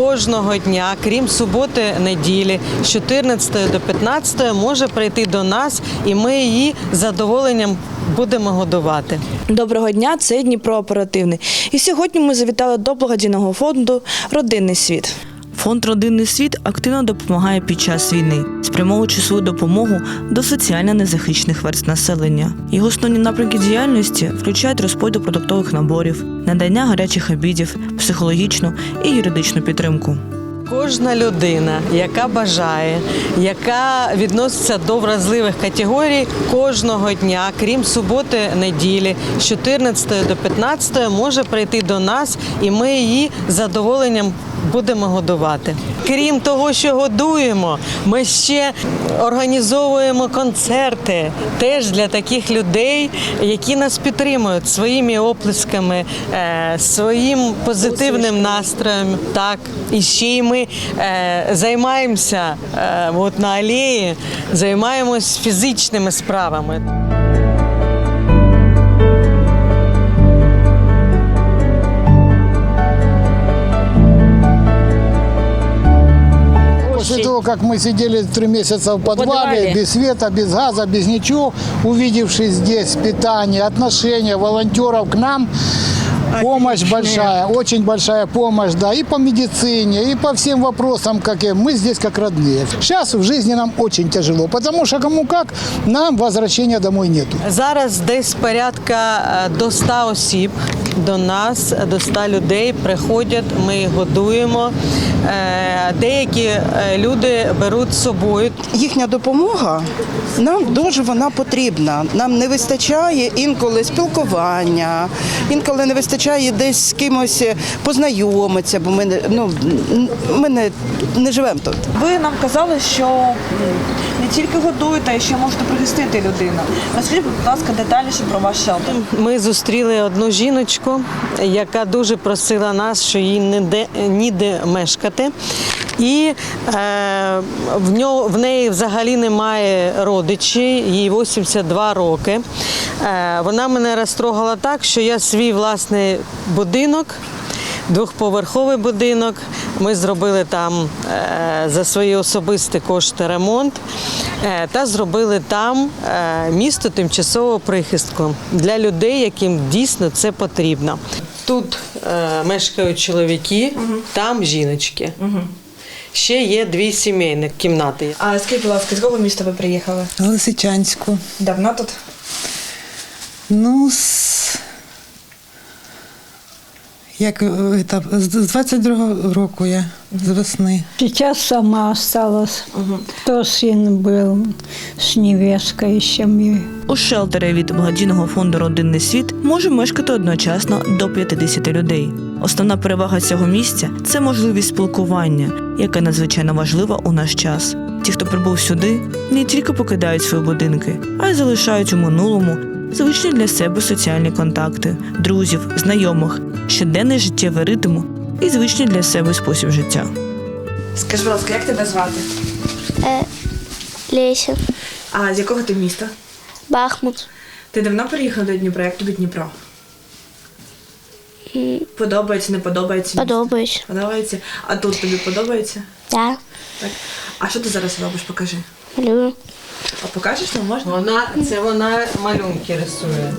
кожного дня, крім суботи, неділі, з 14 до 15 може прийти до нас, і ми її з задоволенням будемо годувати. Доброго дня, це Дніпро оперативний. І сьогодні ми завітали до благодійного фонду Родинний світ. Фонд Родинний світ активно допомагає під час війни, спрямовуючи свою допомогу до соціально незахищених верств населення. Його основні напрямки діяльності включають розподіл продуктових наборів, надання гарячих обідів, психологічну і юридичну підтримку. Кожна людина, яка бажає, яка відноситься до вразливих категорій, кожного дня, крім суботи, неділі, з 14 до 15 може прийти до нас, і ми її з задоволенням будемо годувати. Крім того, що годуємо, ми ще організовуємо концерти теж для таких людей, які нас підтримують своїми оплесками, е, своїм позитивним настроєм. Так, і ще й ми е, займаємося е, от на алеї, займаємось фізичними справами. как мы сидели три месяца в подвале, подвале. без света, без газа, без ничего, увидевши здесь питание, отношение волонтеров к нам, помощь большая, очень большая помощь, да, и по медицине, и по всем вопросам, как и мы здесь как родные. Сейчас в жизни нам очень тяжело, потому что кому как, нам возвращения домой нету. Зараз десь порядка е, до 100 осіб до нас, до 100 людей приходять, ми їх годуємо. Е, Деякі е, люди беруть з собою їхня допомога нам дуже вона потрібна. Нам не вистачає інколи спілкування, інколи не вистачає десь з кимось познайомитися, бо ми не ну ми не, не живемо тут. Ви нам казали, що не тільки годуєте, а ще можете пригостити людину. Розкажіть, будь ласка, детальніше про ваш шелтер. Ми зустріли одну жіночку, яка дуже просила нас, що їй ніде, ніде мешкати. І е, в, нього, в неї взагалі немає родичів, їй 82 роки. Е, вона мене розтрогала так, що я свій власний будинок. Двохповерховий будинок. Ми зробили там е, за свої особисті кошти ремонт е, та зробили там е, місто тимчасового прихистку для людей, яким дійсно це потрібно. Тут мешкають чоловіки, там жіночки. Ще є дві сімейні кімнати. А скажіть, будь ласка, з якого міста ви приїхали? Лисичанську. Давно тут? Ну, з... як е, та, з 22-го року я з весни. Сейчас сама осталась. То сын был с невесткой еще мне. У шелтері від благодійного фонду Родинний світ може мешкати одночасно до 50 людей. Основна перевага цього місця це можливість спілкування, яка надзвичайно важлива у наш час. Ті, хто прибув сюди, не тільки покидають свої будинки, а й залишають у минулому звичні для себе соціальні контакти, друзів, знайомих, щоденний життєвий ритм і звичний для себе спосіб життя. Скажи, будь ласка, як тебе звати? Е, Леся, А з якого ти міста? Бахмут. Ти давно приїхав до Дніпра? Як тобі Дніпро? Подобається, не подобається? місто? Подобається. Подобається. А тут тобі подобається? Да, Так. А що ти зараз робиш? Покажи. малюю. А покажеш нам можна? Вона це вона малюнки рисує.